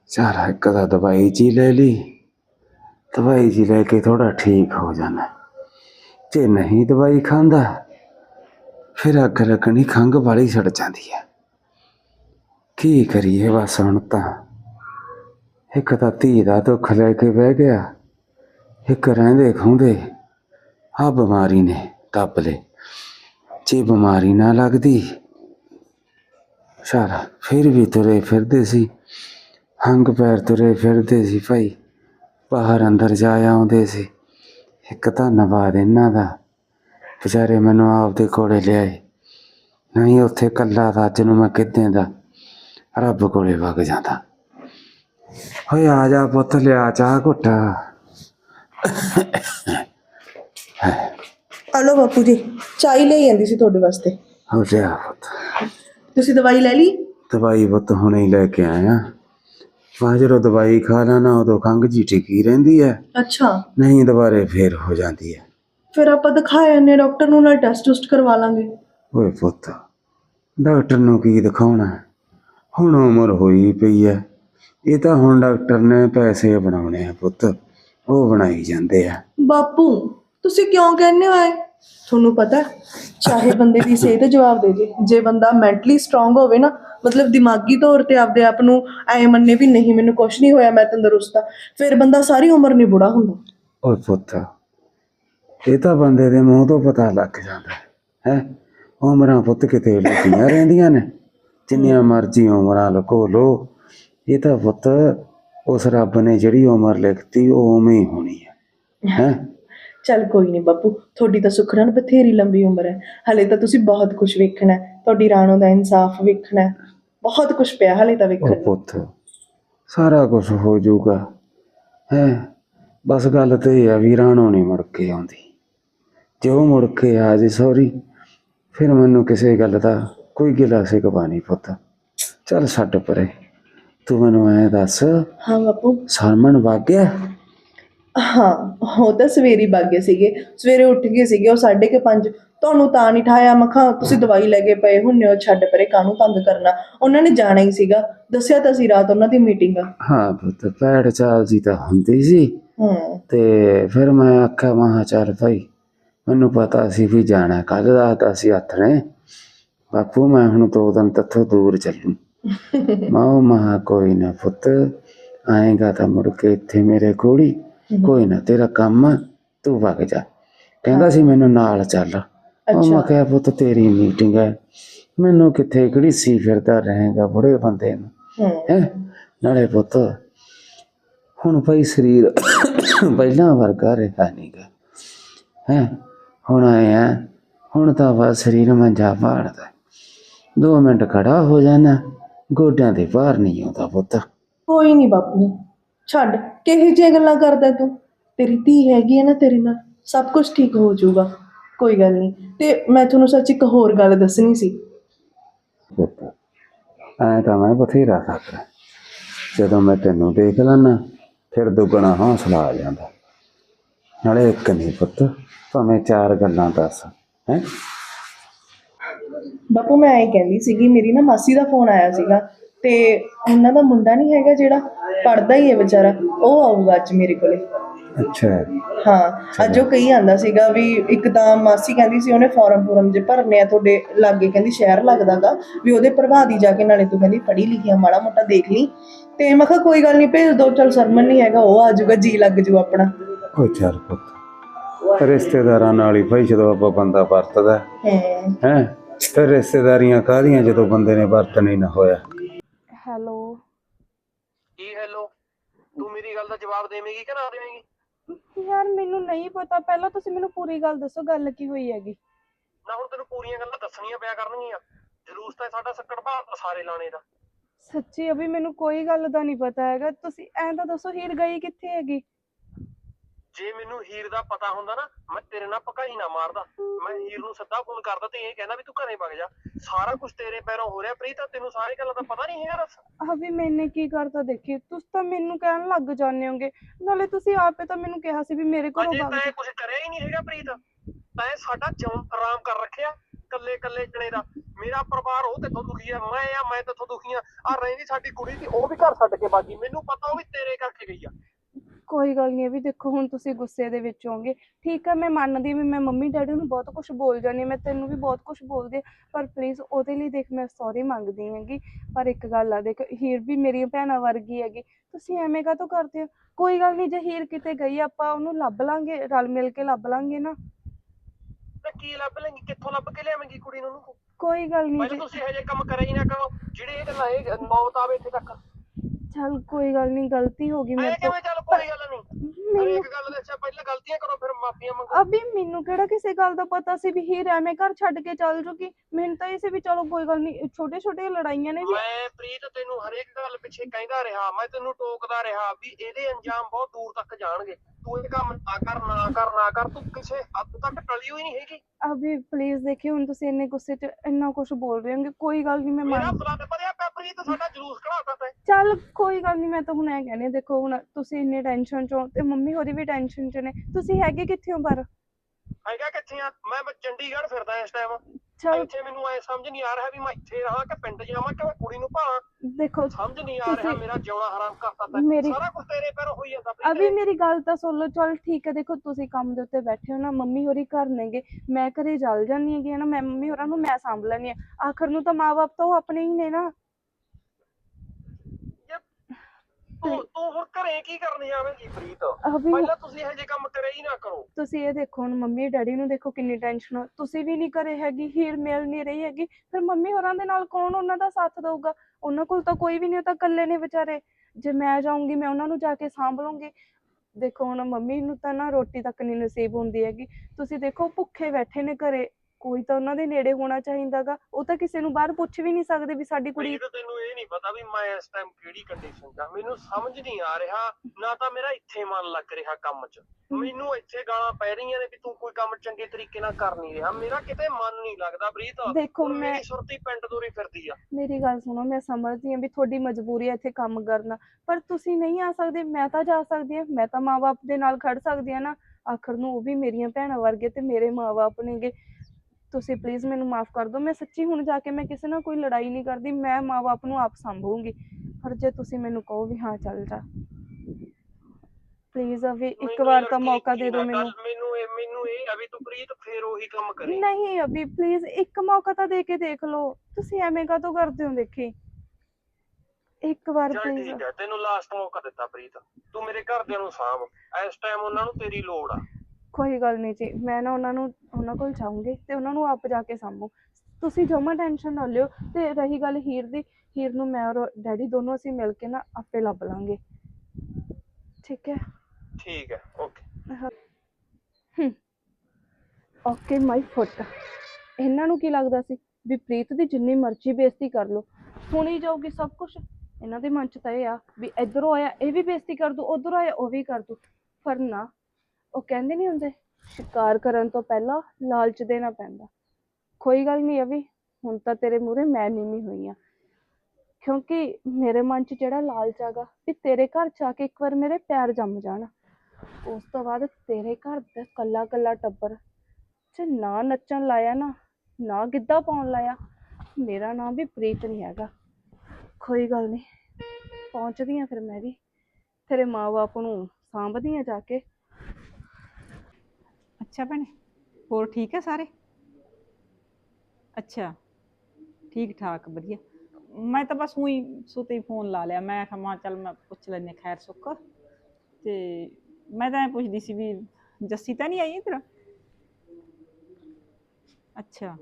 ਚਾਰ ਇੱਕ ਦਾ ਦਵਾਈ ਜੀ ਲੈ ਲਈ। ਦਵਾਈ ਜੀ ਲੈ ਕੇ ਥੋੜਾ ਠੀਕ ਹੋ ਜਾਣਾ ਜੇ ਨਹੀਂ ਦਵਾਈ ਖਾਂਦਾ ਫਿਰ ਅੱਗ ਲੱਗਣੀ ਖੰਘ ਵਾਲੀ ਛੜ ਜਾਂਦੀ ਹੈ। ਕੀ ਕਰੀਏ ਬਸ ਹੁਣ ਤਾਂ। ਇੱਕ ਤਾਂ ਧੀ ਦਾ ਦੁੱਖ ਲੈ ਕੇ ਬਹਿ ਗਿਆ। ਇੱਕ ਰਹਿੰਦੇ ਖੁੰਦੇ ਆ ਬਿਮਾਰੀ ਨੇ ਦੱਬ ਲੇ ਜੇ ਬਿਮਾਰੀ ਨਾ ਲੱਗਦੀ ਸਾਰਾ ਫਿਰ ਵੀ ਤੁਰੇ ਫਿਰਦੇ ਸੀ। ਹੰਗ ਪੈਰ ਤੁਰੇ ਫਿਰਦੇ ਸੀ ਭਾਈ। ਬਾਹਰ ਅੰਦਰ ਜਾ ਆਉਂਦੇ ਸੀ। ਇੱਕ ਧੰਨਵਾਦ ਇਹਨਾਂ ਦਾ। ਵਿਚਾਰੇ ਮੈਨੂੰ ਆਪਦੇ ਕੋਲੇ ਲਿਆਏ ਨਹੀਂ ਉੱਥੇ ਕੱਲਾ ਦਾ ਅੱਜ ਨੂੰ ਮੈਂ ਕਿੱਦਾਂ ਦਾ ਰੱਬ ਕੋਲੇ ਵਗ ਜਾਂਦਾ ਹੋਏ ਆ ਜਾ ਪੁੱਤ ਲਿਆ ਚਾਹ ਘੁੱਟਾ ਹਲੋ ਬਾਪੂ ਜੀ ਚਾਈ ਲਈ ਜਾਂਦੀ ਸੀ ਤੁਹਾਡੇ ਵਾਸਤੇ ਹੋ ਲਿਆ ਪੁੱਤ ਤੁਸੀਂ ਦਵਾਈ ਲੈ ਲਈ ਦਵਾਈ ਪੁੱਤ ਹੁਣੇ ਹੀ ਲੈ ਕੇ ਆਇਆ ਬਾਅਦ ਜਦੋਂ ਦਵਾਈ ਖਾ ਲੈਣਾ ਉਦੋਂ ਖੰਘ ਜੀ ਟਿਕੀ ਰਹਿੰਦੀ ਹੈ ਅੱਛਾ ਨਹੀਂ ਦੁਬਾਰੇ ਫੇਰ ਹੋ ਜਾਂਦੀ ਹੈ ਫਿਰ ਆਪਾਂ ਦਿਖਾਇਆ ਨੇ ਡਾਕਟਰ ਨੂੰ ਨਾਲ ਟੈਸਟ ਟੁਸਟ ਕਰਵਾ ਲਾਂਗੇ। ਓਏ ਪੁੱਤ ਡਾਕਟਰ ਨੂੰ ਕੀ ਦਿਖਾਉਣਾ ਹੈ? ਹੁਣ ਉਮਰ ਹੋਈ ਪਈ ਹੈ। ਇਹ ਤਾਂ ਹੁਣ ਡਾਕਟਰ ਨੇ ਪੈਸੇ ਬਣਾਉਣੇ ਆ ਪੁੱਤ ਉਹ ਬਣਾਈ ਜਾਂਦੇ ਆ। ਬਾਪੂ ਤੁਸੀਂ ਕਿਉਂ ਕਹਿੰਦੇ ਹੋ ਐ ਤੁਹਾਨੂੰ ਪਤਾ ਹੈ, ਚਾਹੇ ਬੰਦੇ ਦੀ ਸਿਹਤ ਜਵਾਬ ਦੇ ਜੇ। ਜੇ ਬੰਦਾ ਮੈਂਟਲੀ ਸਟਰੋਂਗ ਹੋਵੇ ਨਾ ਮਤਲਬ ਦਿਮਾਗੀ ਤੌਰ ਤੇ ਆਪਦੇ ਆਪ ਨੂੰ ਐ ਮੰਨੇ ਵੀ ਨਹੀਂ ਮੈਨੂੰ ਕੁਝ ਨਹੀਂ ਹੋਇਆ ਮੈਂ ਤੰਦਰੁਸਤ ਆ। ਫਿਰ ਬੰਦਾ ਸਾਰੀ ਉਮਰ ਨਹੀਂ ਬੁੜਾ ਹੁੰਦਾ। ਓਏ ਪੁੱਤ ਇਹ ਤਾਂ ਬੰਦੇ ਦੇ ਮੂੰਹ ਤੋਂ ਪਤਾ ਲੱਗ ਜਾਂਦਾ ਹੈ ਹੈ। ਉਮਰਾਂ ਪੁੱਤ ਕਿਤੇ ਲੁਕੀਆਂ ਰਹਿੰਦੀਆਂ ਨੇ ਜਿੰਨੀਆਂ ਮਰਜ਼ੀ ਉਮਰਾਂ ਲੁਕੋ ਲੋ। ਇਹ ਤਾਂ ਪੁੱਤ ਉਸ ਰੱਬ ਨੇ ਜਿਹੜੀ ਉਮਰ ਲਿਖਤੀ ਉਹ ਉਵੇਂ ਹੀ ਹੋਣੀ ਹੈ ਹੈ। ਚੱਲ ਕੋਈ ਨਹੀਂ ਬਾਪੂ ਤੁਹਾਡੀ ਤਾਂ ਸੁੱਖ ਨਾਲ ਬਥੇਰੀ ਲੰਬੀ ਉਮਰ ਹੈ। ਹਲੇ ਤਾਂ ਤੁਸੀਂ ਬਹੁਤ ਕੁਝ ਵੇਖਣਾ ਹੈ ਤੁਹਾਡੀ ਰਾਣੋ ਦਾ ਇਨਸਾਫ ਵੇਖਣਾ ਹੈ। ਬਹੁਤ ਕੁਝ ਪਿਆ ਹਲੇ ਤਾਂ ਵੇਖਣ ਨੂੰ। ਪੁੱਤ ਸਾਰਾ ਕੁਝ ਹੋ ਜਾਊਗਾ ਹੈ। ਬਸ ਗੱਲ ਤੇ ਇਹ ਆ ਵੀ ਰਾਣੋ ਨਹੀਂ ਮੁੜ ਕੇ ਆਉਂਦੀ। ਜੇ ਉਹ ਮੁੜ ਕੇ ਆ ਜੇ ਸੌਰੀ ਫਿਰ ਮੈਨੂੰ ਕਿਸੇ ਗੱਲ ਦਾ ਕੋਈ ਗਿਲਾ ਸਿਕਵਾ ਨਹੀਂ ਪੁੱਤ। ਚੱਲ ਛੱਡ ਪਰੇ। ਤੂੰ ਮੈਨੂੰ ਐ ਦੱਸ ਹਾਂ ਬਾਪੂ। ਸਰਮਨ ਵਗ ਗਿਆ? ਹਾਂ ਉਹ ਤਾਂ ਸਵੇਰੀ ਬਾਗੇ ਸੀਗੇ। ਸਵੇਰੇ ਉੱਠ ਗਏ ਸੀਗੇ ਉਹ 5:30 ਤੁਹਾਨੂੰ ਤਾਂ ਨਹੀਂ ਠਾਇਆ ਮਖਾ ਤੁਸੀਂ ਦਵਾਈ ਲੈ ਕੇ ਪਏ ਹੁੰਨੇ ਹੋ ਛੱਡ ਪਰੇ ਕਾਹਨੂੰ ਤੰਗ ਕਰਨਾ? ਉਹਨਾਂ ਨੇ ਜਾਣਾ ਹੀ ਸੀਗਾ। ਦੱਸਿਆ ਤਾਂ ਸੀ ਰਾਤ ਉਹਨਾਂ ਦੀ ਮੀਟਿੰਗ ਆ ਹਾਂ ਪੁੱਤ ਪੈੜ ਚਾਲ ਜੀ ਤਾਂ ਹੁੰਦੀ ਸੀ। ਹੂੰ। ਤੇ ਫਿਰ ਮੈਂ ਆਖਿਆ ਮਹਾ ਚੱਲ ਭਾਈ ਮੈਨੂੰ ਪਤਾ ਸੀ ਵੀ ਜਾਣਾ ਕੱਲ ਰਾਤ ਅਸੀਂ ਹੱਥ ਨੇ। ਬਾਪੂ ਮੈਂ ਹੁਣ ਦੋ ਦਿਨ ਤੱਥੋਂ ਦੂਰ ਚੱਲੂ। (laughs) ਮਾਂ ਮਹਾ ਕੋਈ ਨਾ ਪੁੱਤ। ਆਏਗਾ ਤਾਂ ਮੁੜ ਕੇ ਇੱਥੇ ਮੇਰੇ ਕੋੜੀ ਕੋਈ ਨਾ ਤੇਰਾ ਕੰਮ ਤੂੰ ਵਗ ਜਾ। ਕਹਿੰਦਾ ਸੀ ਮੈਨੂੰ ਨਾਲ ਚੱਲ। ਉਹ ਮੈਂ ਕਿਹਾ ਪੁੱਤ ਤੇਰੀ ਮੀਟਿੰਗ ਹੈ। ਮੈਨੂੰ ਕਿੱਥੇ ਕਿਹੜੀ ਸੀ ਫਿਰਦਾ ਰਹੇਗਾ ਬੁੜੇ ਬੰਦੇ ਨੂੰ। ਹੂੰ ਹੈ? ਨਾਲੇ ਪੁੱਤ ਹੁਣ ਭਾਈ ਸਰੀਰ ਪਹਿਲਾਂ ਵਰਗਾ ਰਿਹਾ ਨਹੀਂਗਾ ਹੈ? ਹੁਣ ਆਇਆ ਹੁਣ ਤਾਂ ਬਸ ਸਰੀਰ ਮੰਜਾ ਭਾਲਦਾ ਦੋ ਮਿੰਟ ਖੜਾ ਹੋ ਜਾਣਾ ਗੋਡਿਆਂ ਦੇ ਭਾਰ ਨਹੀਂ ਆਉਂਦਾ ਪੁੱਤ। ਕੋਈ ਨਹੀਂ ਬਾਪੂ ਛੱਡ ਕਿਹੋ ਜਿਹੀਆਂ ਗੱਲਾਂ ਕਰਦਾ ਤੂੰ? ਤੇਰੀ ਧੀ ਹੈਗੀ ਹੈ ਨਾ ਤੇਰੇ ਨਾਲ ਸਭ ਕੁਝ ਠੀਕ ਹੋ ਜਾਊਗਾ ਕੋਈ ਗੱਲ ਨਹੀਂ ਤੇ ਮੈਂ ਤੁਹਾਨੂੰ ਸੱਚ ਇੱਕ ਹੋਰ ਗੱਲ ਦੱਸਣੀ ਸੀ। ਪੁੱਤ ਐ ਤਾਂ ਮੈਂ ਬਥੇਰਾ ਸਕਦਾ ਜਦੋਂ ਮੈਂ ਤੈਨੂੰ ਦੇਖ ਲੈਣਾ ਫਿਰ ਦੁੱਗਣਾ ਹੌਸਲਾ ਆ ਜਾਂਦਾ। ਨਾਲੇ ਇੱਕ ਨਹੀਂ ਪੁੱਤ ਭਾਵੇਂ ਚਾਰ ਗੱਲਾਂ ਦੱਸ ਹੈ? ਬਾਪੂ ਮੈਂ ਇਹ ਕਹਿੰਦੀ ਸੀਗੀ ਮੇਰੀ ਨਾ ਮਾਸੀ ਦਾ ਫੋਨ ਆਇਆ ਸੀਗਾ ਤੇ ਉਹਨਾਂ ਦਾ ਮੁੰਡਾ ਨਹੀਂ ਹੈਗਾ ਜਿਹੜਾ ਪੜਦਾ ਹੀ ਹੈ ਵਿਚਾਰਾ ਉਹ ਆਊਗਾ ਅੱਜ ਮੇਰੇ ਕੋਲੇ। ਅੱਛਾ। ਹਾਂ ਅੱਜ ਉਹ ਕਹੀ ਆਂਦਾ ਸੀਗਾ ਵੀ ਇੱਕ ਤਾਂ ਮਾਸੀ ਕਹਿੰਦੀ ਸੀ ਉਹਨੇ ਫਾਰਮ ਫੋਰਮ ਜੇ ਭਰਨੇ ਆ ਤੁਹਾਡੇ ਲਾਗੇ ਕਹਿੰਦੀ ਸ਼ਹਿਰ ਲੱਗਦਾਗਾ ਵੀ ਉਹਦੇ ਪ੍ਰਭਾ ਦੀ ਜਾ ਕੇ ਨਾਲੇ ਤੂੰ ਕਹਿੰਦੀ ਪੜ੍ਹੀ ਲਿਖੀ ਆ ਮਾੜਾ ਮੋਟਾ ਦੇਖ ਲਈ। ਤੇ ਮੈਂ ਕਿਹਾ ਕੋਈ ਗੱਲ ਨਹੀਂ ਭੇਜ ਦੋ ਚਲ ਸਰਮਨ ਨਹੀਂ ਹੈਗਾ ਉਹ ਆ ਜਾਊਗਾ ਜੀ ਲੱਗ ਜੂ ਆਪਣਾ। ਉਹ ਚੱਲ ਪੁੱਤ। ਰਿਸ਼ਤੇਦਾਰਾਂ ਨਾਲ ਹੀ ਭਾਈ ਜਦੋਂ ਆਪਾਂ ਬੰਦਾ ਵਰਤਦਾ ਹੂੰ। ਹੈ। ਤੇ ਰਿਸ਼ਤੇਦਾਰੀਆਂ ਕਾਹਦੀਆਂ ਜਦੋਂ ਬੰਦੇ ਨੇ ਵਰਤਣਾ ਹੀ ਨਾ ਹੋਇਆ? ਹੈਲੋ। ਕੀ ਹੈਲੋ? ਤੂੰ ਮੇਰੀ ਗੱਲ ਦਾ ਜਵਾਬ ਦੇਵੇਂਗੀ ਕਿ ਨਾ ਦੇਵੇਂਗੀ? ਯਾਰ ਮੈਨੂੰ ਨਹੀਂ ਪਤਾ। ਪਹਿਲਾਂ ਤੁਸੀਂ ਮੈਨੂੰ ਪੂਰੀ ਗੱਲ ਦੱਸੋ ਗੱਲ ਕੀ ਹੋਈ ਹੈਗੀ? ਨਾ ਹੁਣ ਤੈਨੂੰ ਪੂਰੀਆਂ ਗੱਲਾਂ ਦੱਸਣੀਆਂ ਪਿਆ ਕਰਨਗੀਆਂ। ਜਲੂਸ ਤਾਂ ਸਾਡਾ ਸੱਕੜ ਭਾਲ ਸਾਰੇ ਲਾਣੇ ਦਾ। ਸੱਚੀ ਅਭੀ ਮੈਨੂੰ ਕੋਈ ਗੱਲ ਦਾ ਨਹੀਂ ਪਤਾ ਹੈਗਾ। ਤੁਸੀਂ ਐਂ ਤਾਂ ਦੱਸੋ ਹੀਰ ਗਈ ਕਿੱਥੇ ਹੈਗੀ? ਜੇ ਮੈਨੂੰ ਹੀਰ ਦਾ ਪਤਾ ਹੁੰਦਾ ਨਾ ਮੈਂ ਤੇਰੇ ਨਾਲ ਪਕਾਈ ਨਾ ਮਾਰਦਾ। ਮੈਂ ਹੀਰ ਨੂੰ ਸਿੱਧਾ ਫੋਨ ਕਰਦਾ ਤੇ ਇਹ ਕਹਿੰਦਾ ਵੀ ਤੂੰ ਘਰੇ ਵਗ ਜਾ। ਸਾਰਾ ਕੁਝ ਤੇਰੇ ਪੈਰੋਂ ਹੋ ਰਿਹਾ ਪ੍ਰੀਤ ਤੈਨੂੰ ਸਾਰੀ ਗੱਲਾਂ ਦਾ ਪਤਾ ਨਹੀਂ ਹੈਗਾ ਦੱਸ। ਅਭੀ ਮੈਨੇ ਕੀ ਕਰਤਾ ਦੇਖੀ? ਤੁਸੀਂ ਤਾਂ ਮੈਨੂੰ ਕਹਿਣ ਲੱਗ ਜਾਂਦੇ ਹੋਗੇ। ਨਾਲੇ ਤੁਸੀਂ ਆਪੇ ਤਾਂ ਮੈਨੂੰ ਕਿਹਾ ਸੀ ਵੀ ਮੇਰੇ ਘਰੋਂ ਅਜੇ ਵਗ ਤੈਂ ਕੁਝ ਕਰਿਆ ਹੀ ਨਹੀਂ ਹੈਗਾ ਪ੍ਰੀਤ। ਤੈਂ ਸਾਡਾ ਜਿਉਂ ਆਰਾਮ ਕਰ ਰੱਖਿਆ ਕੱਲੇ ਕੱਲੇ ਜਣੇ ਦਾ। ਮੇਰਾ ਪਰਿਵਾਰ ਉਹ ਤੇਥੋਂ ਦੁਖੀ ਆ ਮੈਂ ਆ ਮੈਂ ਤੇਥੋਂ ਦੁਖੀ ਆ। ਆ ਰਹਿੰਦੀ ਸਾਡੀ ਕੁੜੀ ਸੀ ਉਹ ਵੀ ਘਰ ਛੱਡ ਕੇ ਬਾਗੀ ਮੈਨੂੰ ਪਤਾ ਉਹ ਵੀ ਤੇਰੇ ਕਰਕੇ ਗਈ ਆ। ਕੋਈ ਗੱਲ ਨਹੀਂ ਅਭੀ ਦੇਖੋ ਹੁਣ ਤੁਸੀਂ ਗੁੱਸੇ ਦੇ ਵਿੱਚ ਹੋਗੇ ਠੀਕ ਆ ਮੈਂ ਮੰਨਦੀ ਵੀ ਮੈਂ ਮੰਮੀ ਡੈਡੀ ਨੂੰ ਬਹੁਤ ਕੁਝ ਬੋਲ ਹਾਂ ਮੈਂ ਤੈਨੂੰ ਵੀ ਬਹੁਤ ਕੁਝ ਬੋਲਦੀ ਪਰ ਪਲੀਜ਼ ਉਹਦੇ ਲਈ ਦੇਖ ਮੈਂ ਸੌਰੀ ਮੰਗਦੀ ਹੈਗੀ। ਪਰ ਇੱਕ ਗੱਲ ਆ ਦੇਖ ਹੀਰ ਵੀ ਮੇਰੀ ਭੈਣਾਂ ਵਰਗੀ ਹੈਗੀ ਤੁਸੀਂ ਐਵੇਂ ਕਾਹਤੋਂ ਕਰਦੇ ਹੋ? ਕੋਈ ਗੱਲ ਨਹੀਂ ਜੇ ਹੀਰ ਕਿਤੇ ਗਈ ਆਪਾਂ ਉਹਨੂੰ ਲੱਭ ਲਾਂਗੇ ਰਲ ਮਿਲ ਕੇ ਲੱਭ ਲਾਂਗੇ ਨਾ। ਤੇ ਕੀ ਲੱਭ ਲੈਂਗੀ ਕਿੱਥੋਂ ਲੱਭ ਕੇ ਲਿਆਵੇਂਗੀ ਕੁੜੀ ਨੂੰ ਉਹਨੂੰ? ਕੋਈ ਗੱਲ ਨਹੀਂ ਪਹਿਲਾਂ ਤੁਸੀਂ ਇਹੋ ਜਿਹੇ ਕੰਮ ਕਰਿਆ ਹੀ ਨਾ ਕਰੋ ਜਿਹੜੇ ਇਹ ਗੱਲਾਂ ਇਹ ਮੌਤ ਆਵੇ ਇੱਥੇ ਤੱਕ। ਚੱਲ ਕੋਈ ਗੱਲ ਨਹੀਂ ਗਲਤੀ ਹੋ ਗਈ ਐ ਮੇਰੇ ਤੋਂ। ਕਿਵੇਂ ਚੱਲ ਕੋਈ ਗੱਲ ਨਹੀਂ ਮੈਨੂੰ ਹਰੇਕ ਗੱਲ ਦੇ ਅੱਛਾ ਪਹਿਲਾਂ ਗਲਤੀਆਂ ਕਰੋ ਫਿਰ ਮਾਫੀਆਂ ਮੰਗੋ। ਅਭੀ ਮੈਨੂੰ ਕਿਹੜਾ ਕਿਸੇ ਗੱਲ ਦਾ ਪਤਾ ਸੀ ਵੀ ਹੀਰ ਐਵੇਂ ਘਰ ਛੱਡ ਕੇ ਚੱਲ ਜੂਗੀ ਮੈਨੂੰ ਤਾਂ ਇਹ ਸੀ ਵੀ ਚਲੋ ਕੋਈ ਗੱਲ ਨਹੀਂ ਛੋਟੇ ਛੋਟੇ ਲੜਾਈਆਂ ਨੇ ਵੀ ਮੈਂ ਪ੍ਰੀਤ ਤੈਨੂੰ ਹਰੇਕ ਗੱਲ ਪਿੱਛੇ ਕਹਿੰਦਾ ਰਿਹਾ ਮੈਂ ਤੈਨੂੰ ਟੋਕਦਾ ਰਿਹਾ ਵੀ ਇਹਦੇ ਅੰਜਾਮ ਬਹੁਤ ਦੂਰ ਤੱਕ ਜਾਣਗੇ। ਤੂੰ ਇਹ ਕੰਮ ਨਾ ਕਰ ਨਾ ਕਰ ਨਾ ਕਰ ਤੂੰ ਕਿਸੇ ਹੱਦ ਤੱਕ ਟਲੀ ਹੋਈ ਨਹੀਂ ਹੈਗੀ। ਅਭੀ ਪਲੀਜ਼ ਦੇਖਿਓ ਹੁਣ ਤੁਸੀਂ ਇੰਨੇ ਗੁੱਸੇ 'ਚ ਇੰਨਾ ਕੁਝ ਬੋਲ ਰਹੇ ਹੋਗੇ ਕੋਈ ਗੱਲ ਨਹੀਂ ਮੈਂ ਮੇਰਾ ਮੰਨ ਪ੍ਰੀਤ ਸਾਡਾ ਜਲੂਸ ਕਢਾਤਾ ਤੈਂ। ਚੱਲ ਕੋਈ ਗੱਲ ਨਹੀਂ ਮੈਂ ਤਾਂ ਹੁਣ ਇਹ ਕਹਿੰਦੀ ਦੇਖੋ ਹੁਣ ਤੁਸੀਂ ਇੰਨੇ ਟੈਨਸ਼ਨ 'ਚ ਹੋ ਤੇ ਮੰਮੀ ਹੋਰੀ ਵੀ ਟੈਨਸ਼ਨ 'ਚ ਨੇ ਤੁਸੀਂ ਹੈਗੇ ਕਿੱਥੇ ਹੋ ਪਰ ਹੈਗਾ ਕਿੱਥੇ ਆ? ਮੈਂ ਮੈਂ ਚੰਡੀਗੜ੍ਹ ਫਿਰਦਾ ਇਸ ਟਾਈਮ ਚਲ। ਇੱਥੇ ਮੈਨੂੰ ਐ ਸਮਝ ਨਹੀਂ ਆ ਰਿਹਾ ਵੀ ਮੈਂ ਇੱਥੇ ਰਹਾਂ ਕਿ ਪਿੰਡ ਜਾਵਾਂ ਕਿ ਮੈਂ ਕੁੜੀ ਨੂੰ ਭਾਲਾਂ ਦੇਖੋ ਸਮਝ ਨਹੀਂ ਆ ਰਿਹਾ ਤੁਸੀਂ- ਮੇਰਾ ਜਿਉਣਾ ਹਰਾਮ ਕਰਤਾ ਤੈਂ। ਮੇਰੀ- ਸਾਰਾ ਕੁਝ ਤੇਰੇ ਪੈਰੋਂ ਹੋਈ ਜਾਂਦਾ ਪ੍ਰੀਤ ਅਭੀ ਮੇਰੀ ਗੱਲ ਤਾਂ ਸੁਣ ਲਓ ਚਲ ਠੀਕ ਹੈ ਦੇਖੋ ਤੁਸੀਂ ਕੰਮ ਦੇ ਉੱਤੇ ਬੈਠੇ ਹੋ ਨਾ ਮੰਮੀ ਹੋਰੀ ਘਰ ਨੇਗੇ ਮੈਂ ਘਰੇ ਜਲ ਜਾਂਦੀ ਹੈਗੀ ਨਾ ਮੈਂ ਮੰਮੀ ਹੋਰਾਂ ਨੂੰ ਮੈਂ ਸਾਂਭ ਲੈਂਦੀ ਹਾਂ। ਆਖਰ ਨੂੰ ਤਾਂ ਮਾਪੇ ਤਾਂ ਉਹ ਆਪਣੇ ਹੀ ਨੇ ਨਾ। ਤੂੰ ਤੂੰ ਹੁਣ ਘਰੇ ਕੀ ਕਰਨ ਜਾਵੇਂਗੀ ਪ੍ਰੀਤ? ਅਭੀ ਪਹਿਲਾਂ ਤੁਸੀਂ ਇਹੋ ਜਿਹੇ ਕੰਮ ਕਰੇ ਹੀ ਨਾ ਕਰੋ। ਤੁਸੀਂ ਇਹ ਦੇਖੋ ਹੁਣ ਮੰਮੀ ਡੈਡੀ ਨੂੰ ਦੇਖੋ ਕਿੰਨੀ ਟੈਨਸ਼ਨ ਆ। ਤੁਸੀਂ ਵੀ ਨਹੀਂ ਘਰੇ ਹੈਗੀ ਹੀਰ ਮਿਲ ਨਹੀਂ ਰਹੀ ਹੈਗੀ। ਫਿਰ ਮੰਮੀ ਹੋਰਾਂ ਦੇ ਨਾਲ ਕੌਣ ਉਹਨਾਂ ਦਾ ਸਾਥ ਦਊਗਾ? ਉਹਨਾਂ ਕੋਲ ਤਾਂ ਕੋਈ ਵੀ ਨਹੀਂ ਉਹ ਤਾਂ ਇਕੱਲੇ ਨੇ ਵਿਚਾਰੇ। ਜੇ ਮੈਂ ਜਾਊਂਗੀ ਮੈਂ ਉਹਨਾਂ ਨੂੰ ਜਾ ਕੇ ਸਾਂਭ ਲਵਾਂਗੀ ਦੇਖੋ ਹੁਣ ਮੰਮੀ ਨੂੰ ਤਾਂ ਨਾ ਰੋਟੀ ਤੱਕ ਨਹੀਂ ਨਸੀਬ ਹੁੰਦੀ ਹੈਗੀ। ਤੁਸੀਂ ਦੇਖੋ ਭੁੱਖੇ ਬੈਠੇ ਨੇ ਘਰੇ। ਕੋਈ ਤਾਂ ਉਹਨਾਂ ਦੇ ਨੇੜੇ ਹੋਣਾ ਚਾਹੀਦਾਗਾ ਉਹ ਤਾਂ ਕਿਸੇ ਨੂੰ ਬਾਹਰ ਪੁੱਛ ਵੀ ਨਹੀਂ ਸਕਦੇ ਵੀ ਸਾਡੀ ਕੁੜੀ ਪ੍ਰੀਤ ਤੈਨੂੰ ਇਹ ਨਹੀਂ ਪਤਾ ਵੀ ਮੈਂ ਇਸ ਟਾਈਮ ਕਿਹੜੀ ਕੰਡੀਸ਼ਨ 'ਚ ਆ। ਮੈਨੂੰ ਸਮਝ ਨਹੀਂ ਆ ਰਿਹਾ ਨਾ ਤਾਂ ਮੇਰਾ ਇੱਥੇ ਮਨ ਲੱਗ ਰਿਹਾ ਕੰਮ 'ਚ। ਮੈਨੂੰ ਇੱਥੇ ਗਾਲਾਂ ਪੈ ਰਹੀਆਂ ਨੇ ਵੀ ਤੂੰ ਕੋਈ ਕੰਮ ਚੰਗੇ ਤਰੀਕੇ ਨਾਲ ਕਰ ਨਹੀਂ ਰਿਹਾ। ਮੇਰਾ ਕਿਤੇ ਮਨ ਨਹੀਂ ਲੱਗਦਾ ਪ੍ਰੀਤ। ਦੇਖੋ ਹੁਣ ਮੈਂ ਮੇਰੀ ਸੁਰਤੀ ਪਿੰਡ ਦੂਰੀ ਫਿਰਦੀ ਆ। ਮੇਰੀ ਗੱਲ ਸੁਣੋ ਮੈਂ ਸਮਝਦੀ ਹਾਂ ਵੀ ਤੁਹਾਡੀ ਮਜਬੂਰੀ ਹੈ ਇੱਥੇ ਕੰਮ ਕਰਨਾ। ਪਰ ਤੁਸੀਂ ਨਹੀਂ ਆ ਸਕਦੇ ਮੈਂ ਤਾਂ ਜਾ ਸਕਦੀ ਹਾਂ। ਮੈਂ ਤਾਂ ਮਾਪੇ ਦੇ ਨਾਲ ਖੜ ਸਕਦੀ ਹਾਂ ਨਾ। ਆਖਰ ਨੂੰ ਉਹ ਵੀ ਮੇਰੀਆਂ ਭੈਣਾਂ ਵਰਗੇ ਤੇ ਮੇਰੇ ਮਾਪੇ ਨੇਗੇ। ਤੁਸੀਂ ਪਲੀਜ਼ ਮੈਨੂੰ ਮਾਫ ਕਰ ਦਿਓ ਮੈਂ ਸੱਚੀ ਹੁਣ ਜਾ ਕੇ ਮੈਂ ਕਿਸੇ ਨਾਲ ਕੋਈ ਲੜਾਈ ਨਹੀਂ ਕਰਦੀ ਮੈਂ ਮਾਪੇ ਨੂੰ ਆਪ ਸੰਭੂੰਗੀ ਪਰ ਜੇ ਤੁਸੀਂ ਮੈਨੂੰ ਕਹੋ ਵੀ ਹਾਂ ਚੱਲ ਜਾ। ਪਲੀਜ਼ ਅਭੀ ਇੱਕ ਵਾਰ ਤਾਂ ਮੌਕਾ ਦੇ ਦਿਓ ਮੈਨੂੰ। ਮੈਨੂੰ ਇਹ ਮੈਨੂੰ ਇਹ ਵੀ ਤੂੰ ਪ੍ਰੀਤ ਫੇਰ ਉਹੀ ਕੰਮ ਕਰੀ। ਨਹੀਂ ਅਭੀ ਪਲੀਜ਼ ਇੱਕ ਮੌਕਾ ਤਾਂ ਦੇ ਕੇ ਦੇਖ ਲਓ। ਤੁਸੀਂ ਐਵੇਂ ਕਾਹਤੋਂ ਕਰਦੇ ਹੋ ਦੇਖੀ? ਇੱਕ ਵਾਰ ਪਲੀਜ਼ ਠੀਕ ਹੈ ਤੈਨੂੰ ਲਾਸਟ ਮੌਕਾ ਦਿੱਤਾ ਪ੍ਰੀਤ। ਤੂੰ ਮੇਰੇ ਘਰਦਿਆਂ ਨੂੰ ਸਾਂਭ। ਇਸ ਟਾਈਮ ਉਹਨਾਂ ਨੂੰ ਤੇਰੀ ਲੋੜ ਆ। ਕੋਈ ਗੱਲ ਨਹੀਂ ਜੀ। ਮੈਂ ਨਾ ਉਹਨਾਂ ਨੂੰ ਉਹਨਾਂ ਕੋਲ ਜਾਊਂਗੀ ਤੇ ਉਹਨਾਂ ਨੂੰ ਆਪ ਜਾ ਕੇ ਸਾਂਭੂ। ਤੁਸੀਂ ਜਮਾ ਟੈਨਸ਼ਨ ਨਾ ਲਿਓ ਤੇ ਰਹੀ ਗੱਲ ਹੀਰ ਦੀ। ਹੀਰ ਨੂੰ ਮੈਂ ਔਰ ਡੈਡੀ ਦੋਨੋਂ ਅਸੀਂ ਮਿਲ ਕੇ ਨਾ ਆਪੇ ਲੱਭ ਲਾਂਗੇ। ਠੀਕ ਹੈ? ਠੀਕ ਹੈ ਓਕੇ। ਓਕੇ ਮਾਈ ਫੁੱਟ। ਇਹਨਾਂ ਨੂੰ ਕੀ ਲੱਗਦਾ ਸੀ? ਵੀ ਪ੍ਰੀਤ ਦੀ ਜਿੰਨੀ ਮਰਜ਼ੀ ਬੇਇੱਜ਼ਤੀ ਕਰ ਲਓ। ਸੁਣੀ ਜਾਊਗੀ ਸਭ ਕੁਝ ਇਹਨਾਂ ਦੇ ਮਨ 'ਚ ਤਾਂ ਇਹ ਆ ਵੀ ਇਧਰੋਂ ਆਇਆ ਇਹ ਵੀ ਬੇਇੱਜ਼ਤੀ ਕਰ ਦੂ ਉਧਰੋਂ ਆਇਆ ਉਹ ਵੀ ਕਰ ਦੂ। ਪਰ ਨਾ ਉਹ ਕਹਿੰਦੇ ਨਹੀਂ ਹੁੰਦੇ, ਸ਼ਿਕਾਰ ਕਰਨ ਤੋਂ ਪਹਿਲਾਂ ਲਾਲਚ ਦੇਣਾ ਪੈਂਦਾ। ਕੋਈ ਗੱਲ ਨਹੀਂ ਅਭੀ ਹੁਣ ਤਾਂ ਤੇਰੇ ਮੂਹਰੇ ਮੈਂ ਨੀਵੀਂ ਹੋਈ ਆ। ਕਿਉਂਕਿ ਮੇਰੇ ਮਨ 'ਚ ਜਿਹੜਾ ਲਾਲਚ ਹੈਗਾ ਵੀ ਤੇਰੇ ਘਰ 'ਚ ਆ ਕੇ ਇੱਕ ਵਾਰ ਮੇਰੇ ਪੈਰ ਜੰਮ ਜਾਣ, ਉਸ ਤੋਂ ਬਾਅਦ ਤੇਰੇ ਘਰ ਦਾ ਕੱਲਾ ਕੱਲਾ ਟੱਬਰ ਚ ਨਾ ਨੱਚਣ ਲਾਇਆ ਨਾ ਨਾ ਗਿੱਧਾ ਪਾਉਣ ਲਾਇਆ, ਮੇਰਾ ਨਾਮ ਵੀ ਪ੍ਰੀਤ ਨਹੀਂ ਹੈਗਾ। ਕੋਈ ਗੱਲ ਨਹੀਂ ਪਹੁੰਚਦੀ ਆ ਫਿਰ ਮੈਂ ਵੀ। ਤੇਰੇ ਮਾਪੇ ਨੂੰ ਸਾਂਭਦੀ ਆ ਜਾ ਕੇ। ਅੱਛਾ ਭੈਣੇ, ਹੋਰ ਠੀਕ ਹੈ ਸਾਰੇ? ਅੱਛਾ, ਠੀਕ ਠਾਕ, ਵਧੀਆ। ਮੈਂ ਤਾਂ ਬਸ ਉਹੀ ਸੁਤੇ ਫੋਨ ਲਾ ਲਿਆ, ਮੈਂ ਕਿਹਾ ਮਾਂ ਚੱਲ ਮੈਂ ਪੁੱਛ ਲੈਨੇ ਖੈਰ ਸੁੱਖ। ਤੇ ਮੈਂ ਤਾਂ ਐ ਪੁੱਛਦੀ ਸੀ ਵੀ ਜੱਸੀ ਤਾਂ ਨਹੀਂ ਆਈ ਇੱਧਰ? ਅੱਛਾ।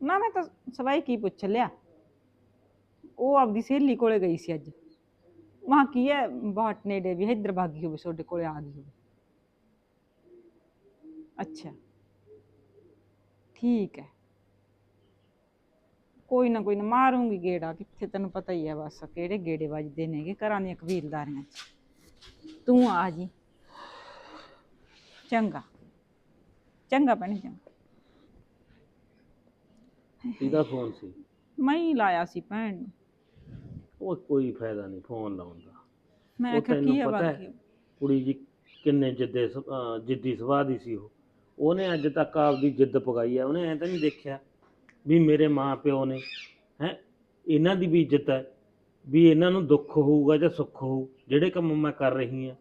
ਨਾ ਮੈਂ ਤਾਂ ਸਵਾਈ ਕੀ ਪੁੱਛ ਲਿਆ? ਉਹ ਆਪਦੀ ਸਹੇਲੀ ਕੋਲੇ ਗਈ ਸੀ ਅੱਜ। ਮਾਂ ਕੀ ਹੈ ਬਾਟ ਨੇੜੇ ਵੀ ਇੱਧਰ ਭਾਗੀ ਹੋਵੇ, ਤੁਹਾਡੇ ਕੋਲੇ ਆ ਗਈ ਹੋਵੇ। ਅੱਛਾ। ਠੀਕ ਹੈ। ਕੋਈ ਨਾ ਕੋਈ ਨਾ ਮਾਰੂੰਗੀ ਗੇੜਾ ਕਿੱਥੇ ਤੈਨੂੰ ਪਤਾ ਹੀ ਹੈ ਬਸ ਕਿਹੜੇ ਗੇੜੇ ਵੱਜਦੇ ਨੇਗੇ ਘਰਾਂ ਦੀਆਂ ਕਬੀਲਦਾਰੀਆਂ 'ਚ। ਤੂੰ ਆ ਜੀ। ਚੰਗਾ। ਚੰਗਾ ਭੈਣੇ ਚੰਗਾ। ਇਹਦਾ ਫੋਨ ਸੀ? ਮੈਂ ਹੀ ਲਾਇਆ ਸੀ ਭੈਣ ਨੂੰ। ਉਹ ਕੋਈ ਫਾਇਦਾ ਨਹੀਂ ਫੋਨ ਲਾਉਣ ਦਾ। ਮੈਂ ਉਹ ਕਿਹਾ ਕੀ ਹੈ ਪਤਾ ਹੈ ਬਾਕੀ ਕੁੜੀ ਜੀ ਕਿੰਨੇ ਜਿੱਦੇ ਸੁ- ਅਹ ਜਿੱਦੀ ਸੁਭਾਅ ਦੀ ਸੀ ਉਹ। ਉਹਨੇ ਅੱਜ ਤੱਕ ਆਪਦੀ ਜਿੱਦ ਪਗਾਈ ਹੈ ਉਹਨੇ ਐਂ ਤਾਂ ਨਹੀਂ ਦੇਖਿਆ ਵੀ ਮੇਰੇ ਮਾਂ ਪਿਓ ਨੇ ਹੈ ਇਹਨਾਂ ਦੀ ਵੀ ਇੱਜ਼ਤ ਹੈ ਵੀ ਇਹਨਾਂ ਨੂੰ ਦੁੱਖ ਹੋਊਗਾ ਜਾਂ ਸੁੱਖ ਹੋਊ ਜਿਹੜੇ ਕੰਮ ਮੈਂ ਕਰ ਰਹੀ ਹਾਂ।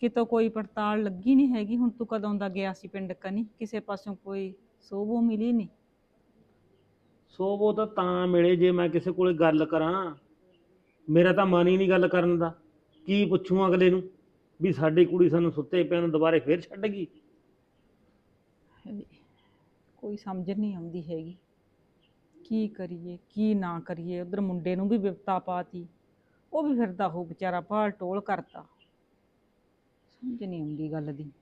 ਕਿਤੋਂ ਕੋਈ ਪੜਤਾਲ ਲੱਗੀ ਨਹੀਂ ਹੈਗੀ ਹੁਣ ਤੂੰ ਕਦੋਂ ਦਾ ਗਿਆ ਸੀ ਪਿੰਡ ਕਨੀ ਕਿਸੇ ਪਾਸੋਂ ਕੋਈ ਸੋਭੋ ਮਿਲੀ ਨਹੀਂ? ਸੋ ਉਹ ਤਾਂ ਤਾਂ ਮਿਲੇ ਜੇ ਮੈਂ ਕਿਸੇ ਕੋਲੇ ਗੱਲ ਕਰਾਂ। ਮੇਰਾ ਤਾਂ ਮਨ ਹੀ ਨਹੀਂ ਗੱਲ ਕਰਨ ਦਾ। ਕੀ ਪੁੱਛੂ ਅਗਲੇ ਨੂੰ ਵੀ ਸਾਡੀ ਕੁੜੀ ਸਾਨੂੰ ਸੁੱਤੇ ਪਿਆ ਨੂੰ ਦੁਬਾਰੇ ਫੇਰ ਛੱਡ ਗਈ? ਕੋਈ ਸਮਝ ਨਹੀਂ ਆਉਂਦੀ ਹੈਗੀ। ਕੀ ਕਰੀਏ ਕੀ ਨਾ ਕਰੀਏ? ਉਧਰ ਮੁੰਡੇ ਨੂੰ ਵੀ ਵਿਪਤਾ ਪਾਤੀ। ਉਹ ਵੀ ਫਿਰਦਾ ਹੋ ਵਿਚਾਰਾ ਭਾਲ ਟੋਲ ਕਰਦਾ ਸਮਝ ਨਹੀਂ ਆਉਂਦੀ ਗੱਲ ਦੀ।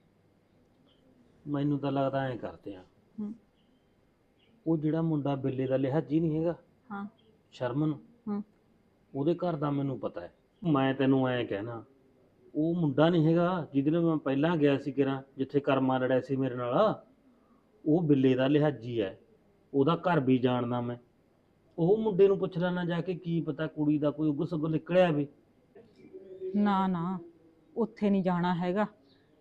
ਮੈਨੂੰ ਤਾਂ ਲੱਗਦਾ ਐਂ ਕਰਦੇ ਆ। ਹੂੰ। ਉਹ ਜਿਹੜਾ ਮੁੰਡਾ ਬਿੱਲੇ ਦਾ ਲਿਹਾਜੀ ਨਹੀਂ ਹੈਗਾ। ਹਾਂ। ਸ਼ਰਮਨ ਹੂੰ। ਉਹਦੇ ਘਰ ਦਾ ਮੈਨੂੰ ਪਤਾ ਹੈ। ਮੈਂ ਤੈਨੂੰ ਐਂ ਕਹਿਣਾ ਉਹ ਮੁੰਡਾ ਨਹੀਂ ਹੈਗਾ ਜਿਹਦੇ ਨਾਲ ਮੈਂ ਪਹਿਲਾਂ ਗਿਆ ਸੀ ਕਿਰਾਂ ਜਿੱਥੇ ਕਰਮਾ ਲੜਿਆ ਸੀ ਮੇਰੇ ਨਾਲ। ਉਹ ਬਿੱਲੇ ਦਾ ਲਿਹਾਜੀ ਹੈ ਉਹਦਾ ਘਰ ਵੀ ਜਾਣਦਾ ਮੈਂ। ਉਹ ਮੁੰਡੇ ਨੂੰ ਪੁੱਛ ਲੈਣਾ ਜਾ ਕੇ ਕੀ ਪਤਾ ਕੁੜੀ ਦਾ ਕੋਈ ਉਗ ਸਗੋਂ ਨਿਕਲਿਆ ਵੀ। ਨਾ ਨਾ ਉੱਥੇ ਨਹੀਂ ਜਾਣਾ ਹੈਗਾ।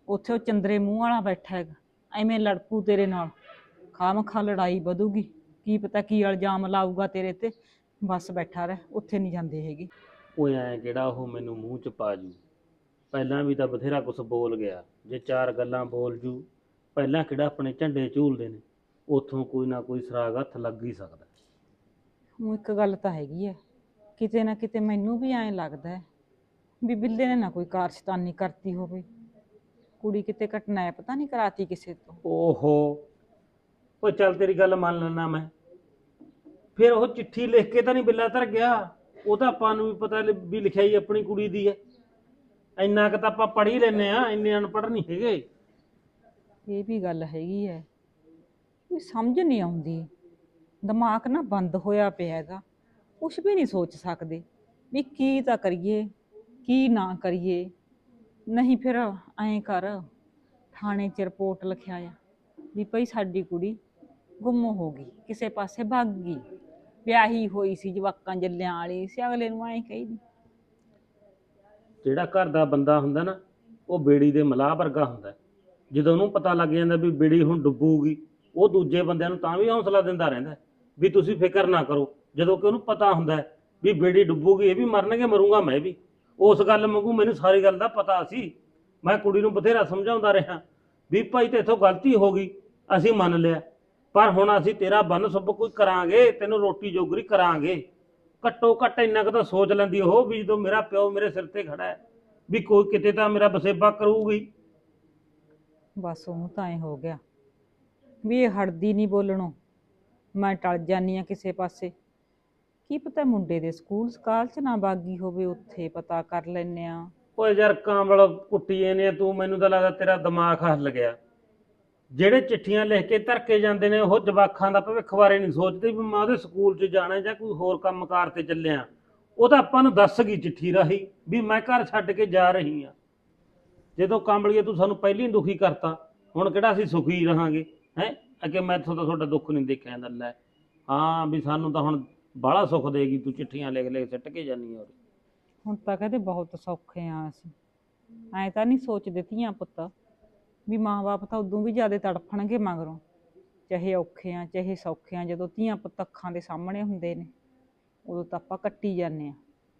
ਉੱਥੇ ਉਹ ਚੰਦਰੇ ਮੂੰਹ ਵਾਲਾ ਬੈਠਾ ਹੈਗਾ। ਐਵੇਂ ਲੜਪੂ ਤੇਰੇ ਨਾਲ। ਖਾਮ ਖਾ ਲੜਾਈ ਵਧੂਗੀ। ਕੀ ਪਤਾ ਕੀ ਇਲਜ਼ਾਮ ਲਾਊਗਾ ਤੇਰੇ ਤੇ। ਬਸ ਬੈਠਾ ਰਹਿ ਉੱਥੇ ਨਹੀਂ ਜਾਂਦੇ ਹੈਗੇ। ਓਏ ਐ ਕਿਹੜਾ ਉਹ ਮੈਨੂੰ ਮੂੰਹ ਚ ਪਾ ਜੂ। ਪਹਿਲਾਂ ਵੀ ਤਾਂ ਬਥੇਰਾ ਕੁਝ ਬੋਲ ਗਿਆ। ਜੇ ਚਾਰ ਗੱਲਾਂ ਬੋਲ ਜੂ ਪਹਿਲਾਂ ਕਿਹੜਾ ਆਪਣੇ ਝੰਡੇ ਝੂਲਦੇ ਨੇ? ਉਥੋਂ ਕੋਈ ਨਾ ਕੋਈ ਸਰਾਗ ਹੱਥ ਲੱਗ ਹੀ ਸਕਦਾ। ਹੁਣ ਇੱਕ ਗੱਲ ਤਾਂ ਹੈਗੀ ਹੈ ਕਿਤੇ ਨਾ ਕਿਤੇ ਮੈਨੂੰ ਵੀ ਐਂ ਲੱਗਦਾ ਹੈ ਵੀ ਬਿੱਲੇ ਨੇ ਨਾ ਕੋਈ ਕਾਰਸ਼ਤਾਨੀ ਕਰਤੀ ਹੋਵੇ। ਕੁੜੀ ਕਿਤੇ ਘਟਨਾ ਪਤਾ ਨਹੀਂ ਕਰਾਤੀ ਕਿਸੇ ਤੋਂ। ਓਹੋ। ਓਏ ਚੱਲ ਤੇਰੀ ਗੱਲ ਮੰਨ ਲੈਣਾ ਮੈਂ। ਫਿਰ ਉਹ ਚਿੱਠੀ ਲਿਖ ਕੇ ਤਾਂ ਨਹੀਂ ਬਿੱਲਾ ਧਰ ਗਿਆ। ਉਹ ਤਾਂ ਆਪਾਂ ਨੂੰ ਵੀ ਪਤਾ ਲ- ਵੀ ਲਿਖਾਈ ਆਪਣੀ ਕੁੜੀ ਦੀ ਹੈ। ਇੰਨਾ ਕੁ ਤਾਂ ਆਪਾਂ ਪੜ੍ਹ ਹੀ ਲੈਨੇ ਆ ਇੰਨੇ ਅਨਪੜ੍ਹ ਨਹੀਂ ਹੈਗੇ। ਇਹ ਵੀ ਗੱਲ ਹੈਗੀ ਹੈ ਵੀ ਸਮਝ ਨਹੀਂ ਆਉਂਦੀ। ਦਿਮਾਗ ਨਾ ਬੰਦ ਹੋਇਆ ਪਿਆ ਹੈਗਾ। ਕੁਛ ਵੀ ਨਹੀਂ ਸੋਚ ਸਕਦੇ ਵੀ ਕੀ ਤਾਂ ਕਰੀਏ, ਕੀ ਨਾ ਕਰੀਏ। ਨਹੀਂ ਫਿਰ ਐਂ ਕਰ, ਥਾਣੇ 'ਚ ਰਿਪੋਰਟ ਲਿਖਿਆ ਆ ਵੀ ਭਈ ਸਾਡੀ ਕੁੜੀ ਗੁੰਮ ਹੋ ਗਈ, ਕਿਸੇ ਪਾਸੇ ਭੱਗ ਗਈ। ਵਿਆਹੀ ਹੋਈ ਸੀ ਜਵਾਕਾਂ ਜੱਲਿਆਂ ਵਾਲੀ ਸੀ ਅਗਲੇ ਨੂੰ ਐਂ ਕਹੀ ਦੀ। ਜਿਹੜਾ ਘਰ ਦਾ ਬੰਦਾ ਹੁੰਦਾ ਨਾ, ਉਹ ਬੇੜੀ ਦੇ ਮਲਾਹ ਵਰਗਾ ਹੁੰਦਾ। ਜਦੋਂ ਉਹਨੂੰ ਪਤਾ ਲੱਗ ਜਾਂਦਾ ਵੀ ਬੇੜੀ ਹੁਣ ਡੁੱਬੂਗੀ, ਉਹ ਦੂਜੇ ਬੰਦਿਆਂ ਨੂੰ ਤਾਂ ਵੀ ਹੌਸਲਾ ਦਿੰਦਾ ਰਹਿੰਦਾ ਵੀ ਤੁਸੀਂ ਫਿਕਰ ਨਾ ਕਰੋ। ਜਦੋਂ ਕਿ ਉਹਨੂੰ ਪਤਾ ਹੁੰਦਾ ਹੈ ਵੀ ਬੇੜੀ ਡੁੱਬੂਗੀ, ਇਹ ਵੀ ਮਰਨਗੇ, ਮਰੂੰਗਾ ਮੈਂ ਵੀ। ਉਸ ਗੱਲ ਮੰਗੂ ਮੈਨੂੰ ਸਾਰੀ ਗੱਲ ਦਾ ਪਤਾ ਸੀ। ਮੈਂ ਕੁੜੀ ਨੂੰ ਬਥੇਰਾ ਸਮਝਾਉਂਦਾ ਰਿਹਾ ਵੀ ਭਾਈ ਤੇ ਇਥੋਂ ਗਲਤੀ ਹੋ ਗਈ, ਅਸੀਂ ਮੰਨ ਲਿਆ। ਪਰ ਹੁਣ ਅਸੀਂ ਤੇਰਾ ਬੰਨ ਸੁਭ ਕੋਈ ਕਰਾਂਗੇ, ਤੈਨੂੰ ਰੋਟੀ ਜੋਗਰੀ ਕਰਾਂਗੇ। ਘੱਟੋ ਘੱਟ ਇੰਨਾ ਕੁ ਤਾਂ ਸੋਚ ਲੈਂਦੀ ਉਹ ਵੀ ਜਦੋਂ ਮੇਰਾ ਪਿਓ ਮੇਰੇ ਸਿਰ ਤੇ ਖੜਾ ਹੈ, ਵੀ ਕੋਈ ਕਿਤੇ ਤਾਂ ਮੇਰਾ ਬਸੇਬਾ ਕਰੂਗੀ। ਬਸ ਉਹ ਤਾਂ ਐ ਹੋ ਗਿਆ ਵੀ ਇਹ ਹੜਦੀ ਨਹੀਂ ਬੋਲਣੋਂ। ਮੈਂ ਟਲ ਜਾਨੀ ਆ ਕਿਸੇ ਪਾਸੇ। ਕੀ ਪਤਾ ਮੁੰਡੇ ਦੇ ਸਕੂਲ ਸਕਾਲ ਚ ਨਾ ਬਾਗੀ ਹੋਵੇ, ਉੱਥੇ ਪਤਾ ਕਰ ਲੈਨੇ ਆ ਓਏ ਯਾਰ ਕਾਂਵਲ ਕੁੱਟੀਏ ਨੇ ਤੂੰ ਮੈਨੂੰ ਤਾਂ ਲੱਗਦਾ ਤੇਰਾ ਦਿਮਾਗ ਹੱਲ ਗਿਆ। ਜਿਹੜੇ ਚਿੱਠੀਆਂ ਲਿਖ ਕੇ ਧਰਕੇ ਜਾਂਦੇ ਨੇ, ਉਹ ਜਵਾਖਾਂ ਦਾ ਭਵਿੱਖ ਬਾਰੇ ਨਹੀਂ ਸੋਚਦੇ ਵੀ ਮੈਂ ਉਹਦੇ ਸਕੂਲ 'ਚ ਜਾਣਾ ਜਾਂ ਕੋਈ ਹੋਰ ਕੰਮਕਾਰ ਤੇ ਚੱਲਿਆ। ਉਹ ਤਾਂ ਆਪਾਂ ਨੂੰ ਦੱਸ ਗਈ ਚਿੱਠੀ ਰਾਹੀਂ ਵੀ ਮੈਂ ਘਰ ਛੱਡ ਕੇ ਜਾ ਰਹੀ ਆ ਜਦੋਂ ਕੰਬਲੀਏ ਤੂੰ ਸਾਨੂੰ ਪਹਿਲਾਂ ਦੁਖੀ ਕਰਤਾ, ਹੁਣ ਕਿਹੜਾ ਅਸੀਂ ਸੁਖੀ ਰਹਾਂਗੇ? ਹੈ? ਅੱਗੇ ਮੈਥੋਂ ਤਾਂ ਤੁਹਾਡਾ ਦੁੱਖ ਨਹੀਂ ਦੇਖਿਆ ਜਾਂਦਾ, ਲੈ। ਹਾਂ, ਵੀ ਸਾਨੂੰ ਤਾਂ ਹੁਣ ਬਾਹਲਾ ਸੁੱਖ ਦੇਗੀ, ਤੂੰ ਚਿੱਠੀਆਂ ਲਿਖ ਲਿਖ ਸਿੱਟ ਕੇ ਜਾਨੀ ਆ ਹੁਣ ਤਾਂ ਕਹਿੰਦੇ ਬਹੁਤ ਸੌਖੇ ਆ ਅਸੀਂ। ਐ ਤਾਂ ਨਹੀਂ ਸੋਚਦੇ ਧੀਆਂ ਪੁੱਤ, ਵੀ ਮਾਂ-ਬਾਪ ਤਾਂ ਉਦੋਂ ਵੀ ਜ਼ਿਆਦਾ ਤੜਫਣਗੇ ਮਗਰੋਂ। ਚਾਹੇ ਔਖੇ ਆ, ਚਾਹੇ ਸੌਖੇ ਆ, ਜਦੋਂ ਧੀਆਂ ਪੁੱਤ ਅੱਖਾਂ ਦੇ ਸਾਹਮਣੇ ਹੁੰਦੇ ਨੇ, ਉਦੋਂ ਤਾਂ ਆਪਾਂ ਕੱਟੀ ਜਾਂਦੇ ਆ।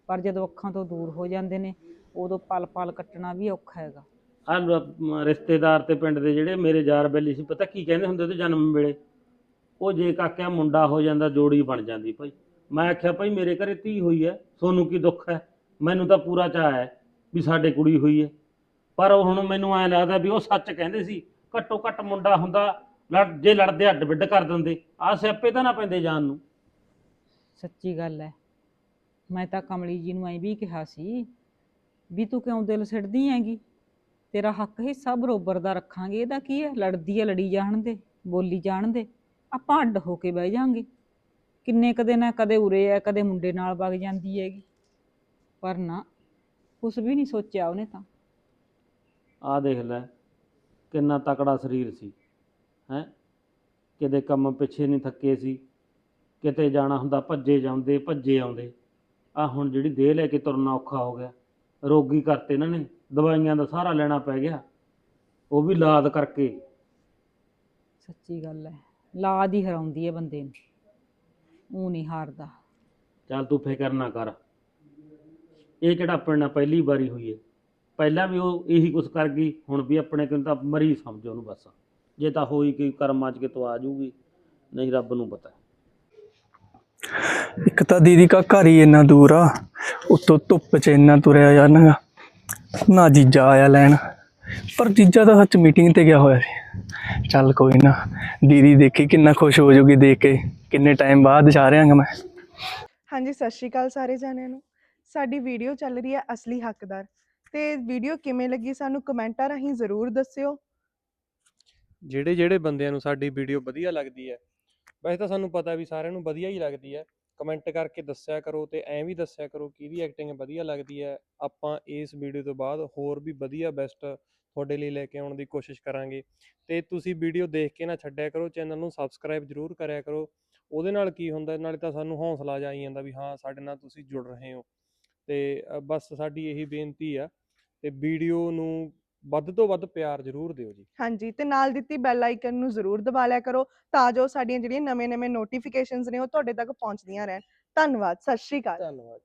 ਪਰ ਜਦੋਂ ਅੱਖਾਂ ਤੋਂ ਦੂਰ ਹੋ ਜਾਂਦੇ ਨੇ ਉਦੋਂ ਪਲ-ਪਲ ਕੱਟਣਾ ਵੀ ਔਖਾ ਹੈਗਾ। ਆ ਰਿਸ਼ਤੇਦਾਰ ਤੇ ਪਿੰਡ ਦੇ ਜਿਹੜੇ ਮੇਰੇ ਯਾਰ ਬੇਲੀ ਸੀ ਪਤਾ ਕੀ ਕਹਿੰਦੇ ਹੁੰਦੇ ਤੇ ਜਨਮ ਵੇਲੇ? ਉਹ ਜੇ ਕਾਕਿਆ ਮੁੰਡਾ ਹੋ ਜਾਂਦਾ ਜੋੜੀ ਬਣ ਜਾਂਦੀ ਭਾਈ। ਮੈਂ ਆਖਿਆ ਭਾਈ ਮੇਰੇ ਘਰੇ ਧੀ ਹੋਈ ਹੈ ਸੋਨੂੰ ਕੀ ਦੁੱਖ ਹੈ ਮੈਨੂੰ ਤਾਂ ਪੂਰਾ ਚਾਅ ਹੈ ਵੀ ਸਾਡੇ ਕੁੜੀ ਹੋਈ ਹੈ ਪਰ ਉਹ ਹੁਣ ਮੈਨੂੰ ਐਂ ਲੱਗਦਾ ਵੀ ਉਹ ਸੱਚ ਕਹਿੰਦੇ ਸੀ ਘੱਟੋ ਘੱਟ ਮੁੰਡਾ ਹੁੰਦਾ ਲੜ ਜੇ ਲੜਦੇ ਅੱਡ ਬਿੱਡ ਕਰ ਦਿੰਦੇ ਆ ਸਿਆਪੇ ਤਾਂ ਨਾ ਪੈਂਦੇ ਜਾਨ ਨੂੰ। ਸੱਚੀ ਗੱਲ ਹੈ ਮੈਂ ਤਾਂ ਕਮਲੀ ਜੀ ਨੂੰ ਐਂ ਵੀ ਕਿਹਾ ਸੀ ਵੀ ਤੂੰ ਕਿਉਂ ਦਿਲ ਸਿੜਦੀ ਹੈਗੀ? ਤੇਰਾ ਹੱਕ ਹਿੱਸਾ ਬਰੋਬਰ ਦਾ ਰੱਖਾਂਗੇ। ਇਹਦਾ ਕੀ ਹੈ? ਲੜਦੀ ਹੈ, ਲੜੀ ਜਾਣ ਦੇ, ਬੋਲੀ ਜਾਣ ਦੇ। ਆਪਾਂ ਅੱਡ ਹੋ ਕੇ ਬਹਿ ਜਾਾਂਗੇ। ਕਿੰਨੇ ਕਦੇ ਨਾ ਕਦੇ ਉਰੇ ਆ ਕਦੇ ਮੁੰਡੇ ਨਾਲ ਵਗ ਜਾਂਦੀ ਹੈਗੀ। ਪਰ ਨਾ, ਕੁਛ ਵੀ ਨਹੀਂ ਸੋਚਿਆ ਉਹਨੇ ਤਾਂ। ਆਹ ਦੇਖ ਲੈ, ਕਿੰਨਾ ਤਕੜਾ ਸਰੀਰ ਸੀ, ਹੈ? ਕਿਤੇ ਕੰਮ ਪਿੱਛੇ ਨਹੀਂ ਥੱਕੇ ਸੀ। ਕਿਤੇ ਜਾਣਾ ਹੁੰਦਾ, ਭੱਜੇ ਜਾਂਦੇ, ਭੱਜੇ ਆਉਂਦੇ। ਆ ਹੁਣ ਜਿਹੜੀ ਦੇਹ ਲੈ ਕੇ ਤੁਰਨਾ ਔਖਾ ਹੋ ਗਿਆ। ਰੋਗੀ ਕਰਤੇ ਇਹਨਾਂ ਨੇ ਦਵਾਈਆਂ ਦਾ ਸਹਾਰਾ ਲੈਣਾ ਪੈ ਗਿਆ। ਉਹ ਵੀ ਲਾਦ ਕਰਕੇ। ਸੱਚੀ ਗੱਲ ਹੈ ਲਾਦ ਹੀ ਹਰਾਉਂਦੀ ਹੈ ਬੰਦੇ ਨੂੰ ਉਹ ਨਹੀਂ ਹਾਰਦਾ। ਚੱਲ ਤੂੰ ਫਿਕਰ ਨਾ ਕਰ। ਇਹ ਕਿਹੜਾ ਆਪਣੇ ਨਾਲ ਪਹਿਲੀ ਵਾਰੀ ਹੋਈ ਹੈ। ਪਹਿਲਾਂ ਵੀ ਉਹ ਇਹੀ ਕੁਛ ਕਰ ਗਈ ਹੁਣ ਵੀ ਆਪਣੇ ਕੋਲ ਤਾਂ ਮਰੀ ਸਮਝੋ ਉਹਨੂੰ ਬਸ। ਜੇ ਤਾਂ ਹੋਈ ਕੋਈ ਕਰਮਾਂ 'ਚ ਕਿਤੋਂ ਆ ਜਾਊਗੀ ਨਹੀਂ ਰੱਬ ਨੂੰ ਪਤਾ। ਇੱਕ ਤਾਂ ਦੀਦੀ ਕਾ ਘਰ ਹੀ ਇੰਨਾ ਦੂਰ ਆ ਉੱਤੋਂ ਧੁੱਪ 'ਚ ਇੰਨਾ ਤੁਰਿਆ ਜਾਣਗਾ। ਨਾ ਜੀਜਾ ਆਇਆ ਲੈਣ ਪਰ ਜੀਜਾ ਤਾਂ ਸੱਚ ਮੀਟਿੰਗ ਤੇ ਗਿਆ ਹੋਇਆ ਸੀ। ਚੱਲ ਕੋਈ ਨਾ ਦੀਦੀ ਦੇਖੀ ਕਿੰਨਾ ਖੁਸ਼ ਹੋ ਜਾਊਗੀ ਦੇਖ ਕੇ ਕਿੰਨੇ ਟਾਈਮ ਬਾਅਦ ਜਾ ਰਿਹਾਂਗਾ ਮੈਂ। ਹਾਂਜੀ ਸਤਿ ਸ਼੍ਰੀ ਅਕਾਲ ਸਾਰੇ ਜਾਣਿਆਂ ਨੂੰ। ਸਾਡੀ ਵੀਡੀਓ ਚੱਲ ਰਹੀ ਹੈ ਅਸਲੀ ਹੱਕਦਾਰ। ਤੇ ਵੀਡੀਓ ਕਿਵੇਂ ਲੱਗੀ ਸਾਨੂੰ ਕਮੈਂਟਾਂ ਰਾਹੀਂ ਜ਼ਰੂਰ ਦੱਸਿਓ। ਜਿਹੜੇ ਜਿਹੜੇ ਬੰਦਿਆਂ ਨੂੰ ਸਾਡੀ ਵੀਡੀਓ ਵਧੀਆ ਲੱਗਦੀ ਹੈ ਵੈਸੇ ਤਾਂ ਸਾਨੂੰ ਪਤਾ ਵੀ ਸਾਰਿਆਂ ਨੂੰ ਵਧੀਆ ਹੀ ਲੱਗਦੀ ਹੈ। ਕਮੈਂਟ ਕਰਕੇ ਦੱਸਿਆ ਕਰੋ ਤੇ ਐਂ ਵੀ ਦੱਸਿਆ ਕਰੋ ਕਿਹਦੀ ਐਕਟਿੰਗ ਵਧੀਆ ਲੱਗਦੀ ਹੈ। ਆਪਾਂ ਇਸ ਵੀਡੀਓ ਤੋਂ ਬਾਅਦ ਹੋਰ ਵੀ ਵਧੀਆ ਬੈਸਟ ਤੁਹਾਡੇ ਲਈ ਲੈ ਕੇ ਆਉਣ ਦੀ ਕੋਸ਼ਿਸ਼ ਕਰਾਂਗੇ। ਤੇ ਤੁਸੀਂ ਵੀਡੀਓ ਦੇਖ ਕੇ ਨਾ ਛੱਡਿਆ ਕਰੋ ਚੈਨਲ ਨੂੰ ਸਬਸਕ੍ਰਾਈਬ ਜ਼ਰੂਰ ਕਰਿਆ ਕਰੋ। ਉਹਦੇ ਨਾਲ ਕੀ ਹੁੰਦਾ, ਨਾਲੇ ਤਾਂ ਸਾਨੂੰ ਹੌਸਲਾ ਜਾਈ ਜਾਂਦਾ ਵੀ ਹਾਂ, ਸਾਡੇ ਨਾਲ ਤੁਸੀਂ ਜੁੜ ਰਹੇ ਹੋ। ਤੇ ਬਸ ਸਾਡੀ ਇਹੀ ਬੇਨਤੀ ਆ। ਤੇ ਵੀਡੀਓ ਨੂੰ ਵੱਧ ਤੋਂ ਵੱਧ ਪਿਆਰ ਜ਼ਰੂਰ ਦਿਓ ਜੀ। ਹਾਂਜੀ ਤੇ ਨਾਲ ਦਿੱਤੀ ਬੈਲ ਆਈਕਨ ਨੂੰ ਜ਼ਰੂਰ ਦਬਾ ਲਿਆ ਕਰੋ ਤਾਂ ਜੋ ਸਾਡੀਆਂ ਜਿਹੜੀਆਂ ਨਵੇਂ-ਨਵੇਂ ਨੋਟੀਫਿਕੇਸ਼ਨਸ ਨੇ ਉਹ ਤੁਹਾਡੇ ਤੱਕ ਪਹੁੰਚਦੀਆਂ ਰਹਿਣ। ਧੰਨਵਾਦ ਸਤਿ ਸ਼੍ਰੀ ਅਕਾਲ। ਧੰਨਵਾਦ